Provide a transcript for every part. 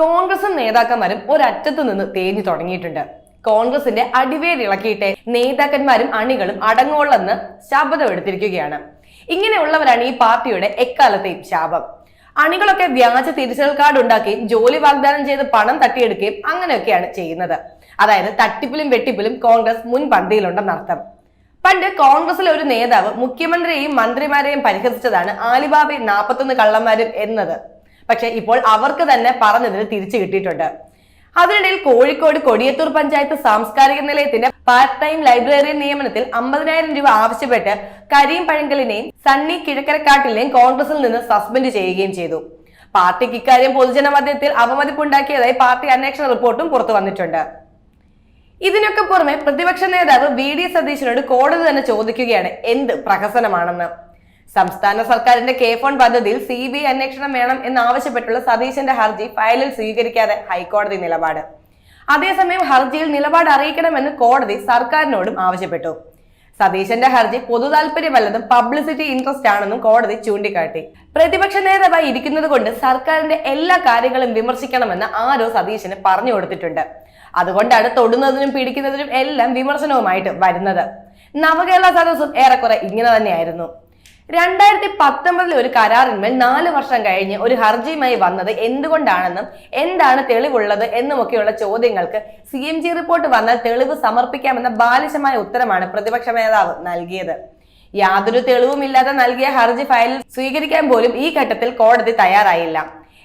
കോൺഗ്രസും നേതാക്കന്മാരും ഒരറ്റത്തു നിന്ന് തേഞ്ഞു തുടങ്ങിയിട്ടുണ്ട്. കോൺഗ്രസിന്റെ അടിവേരിളക്കിയിട്ട് നേതാക്കന്മാരും അണികളും അടങ്ങോളെന്ന് ശപഥം എടുത്തിരിക്കുകയാണ്. ഇങ്ങനെയുള്ളവരാണ് ഈ പാർട്ടിയുടെ എക്കാലത്തെയും ശാപം. അണികളൊക്കെ വ്യാജ തിരിച്ചൽ കാർഡ് ഉണ്ടാക്കുകയും ജോലി വാഗ്ദാനം ചെയ്ത് പണം തട്ടിയെടുക്കുകയും അങ്ങനെയൊക്കെയാണ് ചെയ്യുന്നത്. അതായത് തട്ടിപ്പിലും വെട്ടിപ്പിലും കോൺഗ്രസ് മുൻപന്തിയിലുണ്ടെന്നർത്ഥം പണ്ട് കോൺഗ്രസിലെ ഒരു നേതാവ് മുഖ്യമന്ത്രിയെയും മന്ത്രിമാരെയും പരിഹസിച്ചതാണ് ആലിബാബയും നാൽപ്പത്തൊന്ന് കള്ളന്മാരും എന്നത്. പക്ഷെ ഇപ്പോൾ അവർക്ക് തന്നെ പറഞ്ഞതിന് തിരിച്ചു കിട്ടിയിട്ടുണ്ട്. അതിനിടയിൽ കോഴിക്കോട് കൊടിയത്തൂർ പഞ്ചായത്ത് സാംസ്കാരിക നിലയത്തിന്റെ പാർട്ട് ടൈം ലൈബ്രറിയൻ നിയമനത്തിൽ അമ്പതിനായിരം രൂപ ആവശ്യപ്പെട്ട് കരീം പഴങ്കലിനെയും സണ്ണി കിഴക്കരക്കാട്ടിലെയും കോൺഗ്രസിൽ നിന്ന് സസ്പെൻഡ് ചെയ്യുകയും ചെയ്തു. പാർട്ടിക്ക് ഇക്കാര്യം പൊതുജനമധ്യത്തിൽ അവമതിപ്പുണ്ടാക്കിയതായി പാർട്ടി അന്വേഷണ റിപ്പോർട്ടും പുറത്തു വന്നിട്ടുണ്ട്. ഇതിനൊക്കെ പുറമെ പ്രതിപക്ഷ നേതാവ് വി ഡി സതീശനോട് കോടതി തന്നെ ചോദിക്കുകയാണ് എന്ത് പ്രഹസനമാണെന്ന്. സംസ്ഥാന സർക്കാരിന്റെ കെ ഫോൺ പദ്ധതിയിൽ സി ബി ഐ അന്വേഷണം വേണം എന്നാവശ്യപ്പെട്ടുള്ള സതീശന്റെ ഹർജി ഫയലിൽ സ്വീകരിക്കാതെ ഹൈക്കോടതി നിലപാട്. അതേസമയം ഹർജിയിൽ നിലപാട് അറിയിക്കണമെന്ന് കോടതി സർക്കാരിനോടും ആവശ്യപ്പെട്ടു. സതീശന്റെ ഹർജി പൊതു താല്പര്യമല്ലെന്നും പബ്ലിസിറ്റി ഇൻട്രസ്റ്റ് ആണെന്നും കോടതി ചൂണ്ടിക്കാട്ടി. പ്രതിപക്ഷ നേതാവായി ഇരിക്കുന്നത് കൊണ്ട് സർക്കാരിന്റെ എല്ലാ കാര്യങ്ങളും വിമർശിക്കണമെന്ന് ആരോ സതീശന് പറഞ്ഞു കൊടുത്തിട്ടുണ്ട്. അതുകൊണ്ടാണ് തൊടുന്നതിനും പിടിക്കുന്നതിനും എല്ലാം വിമർശനവുമായിട്ട് വരുന്നത്. നവകേരള സദസ്സും ഏറെക്കുറെ ഇങ്ങനെ തന്നെയായിരുന്നു. രണ്ടായിരത്തി പത്തൊമ്പതിൽ ഒരു കരാറിന്മേൽ നാല് വർഷം കഴിഞ്ഞ് ഒരു ഹർജിയുമായി വന്നത് എന്തുകൊണ്ടാണെന്നും എന്താണ് തെളിവുള്ളത് എന്നുമൊക്കെയുള്ള ചോദ്യങ്ങൾക്ക് സി എം ജി റിപ്പോർട്ട് വന്നാൽ തെളിവ് സമർപ്പിക്കാമെന്ന ബാലിശമായ ഉത്തരമാണ് പ്രതിപക്ഷ നേതാവ് നൽകിയത്. യാതൊരു തെളിവുമില്ലാതെ നൽകിയ ഹർജി ഫയൽ സ്വീകരിക്കാൻ പോലും ഈ ഘട്ടത്തിൽ കോടതി തയ്യാറായില്ല.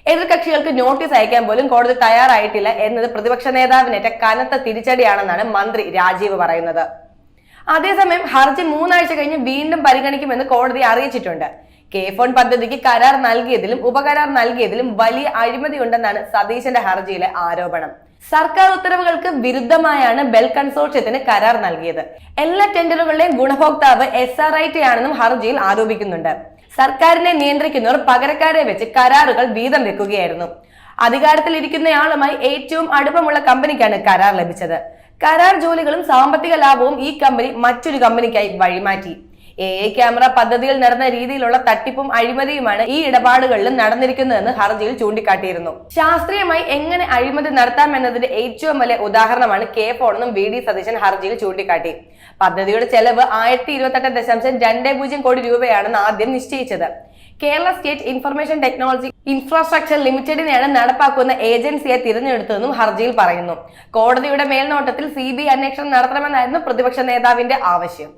എതിർകക്ഷികൾക്ക് നോട്ടീസ് അയക്കാൻ പോലും കോടതി തയ്യാറായിട്ടില്ല എന്നത് പ്രതിപക്ഷ നേതാവിനേറ്റ കനത്ത തിരിച്ചടിയാണെന്നാണ് മന്ത്രി രാജീവ് പറയുന്നത്. അതേസമയം ഹർജി മൂന്നാഴ്ച കഴിഞ്ഞ് വീണ്ടും പരിഗണിക്കുമെന്ന് കോടതി അറിയിച്ചിട്ടുണ്ട്. കെ ഫോൺ പദ്ധതിക്ക് കരാർ നൽകിയതിലും ഉപകരാർ നൽകിയതിലും വലിയ അഴിമതി ഉണ്ടെന്നാണ് സതീശന്റെ ഹർജിയിലെ ആരോപണം. സർക്കാർ ഉത്തരവുകൾക്ക് വിരുദ്ധമായാണ് ബെൽ കൺസോർഷ്യത്തിന് കരാർ നൽകിയത്. എല്ലാ ടെൻഡറുകളുടെയും ഗുണഭോക്താവ് എസ് ആർ ഐ ടി ആണെന്നും ഹർജിയിൽ ആരോപിക്കുന്നുണ്ട്. സർക്കാരിനെ നിയന്ത്രിക്കുന്നവർ പകരക്കാരെ വെച്ച് കരാറുകൾ വീതം വെക്കുകയായിരുന്നു. അധികാരത്തിൽ ഇരിക്കുന്നയാളുമായി ഏറ്റവും അടുപ്പമുള്ള കമ്പനിക്കാണ് കരാർ ലഭിച്ചത്. കരാർ ജോലികളും സാമ്പത്തിക ലാഭവും ഈ കമ്പനി മറ്റൊരു കമ്പനിക്കായി വഴിമാറ്റി. എ ഐ ക്യാമറ പദ്ധതിയിൽ നടന്ന രീതിയിലുള്ള തട്ടിപ്പും അഴിമതിയുമാണ് ഈ ഇടപാടുകളിലും നടന്നിരിക്കുന്നതെന്ന് ഹർജിയിൽ ചൂണ്ടിക്കാട്ടിയിരുന്നു. ശാസ്ത്രീയമായി എങ്ങനെ അഴിമതി നടത്താമെന്നതിന്റെ ഏറ്റവും വലിയ ഉദാഹരണമാണ് കെ ഫോണെന്നും വി ഡി സതീശൻ ഹർജിയിൽ ചൂണ്ടിക്കാട്ടി. പദ്ധതിയുടെ ചെലവ് ആയിരത്തി ഇരുപത്തെട്ട് ദശാംശം രണ്ട് പൂജ്യം കോടി രൂപയാണെന്ന് ആദ്യം നിശ്ചയിച്ചത്. Kerala state information technology infrastructure ലിമിറ്റഡിനെയാണ് നടപ്പാക്കുന്ന ഏജൻസിയെ തിരഞ്ഞെടുത്തതെന്നും ഹർജിയിൽ പറയുന്നു. കോടതിയുടെ മേൽനോട്ടത്തിൽ സി ബി അന്വേഷണം നടത്തണമെന്നായിരുന്നു പ്രതിപക്ഷ നേതാവിന്റെ ആവശ്യം.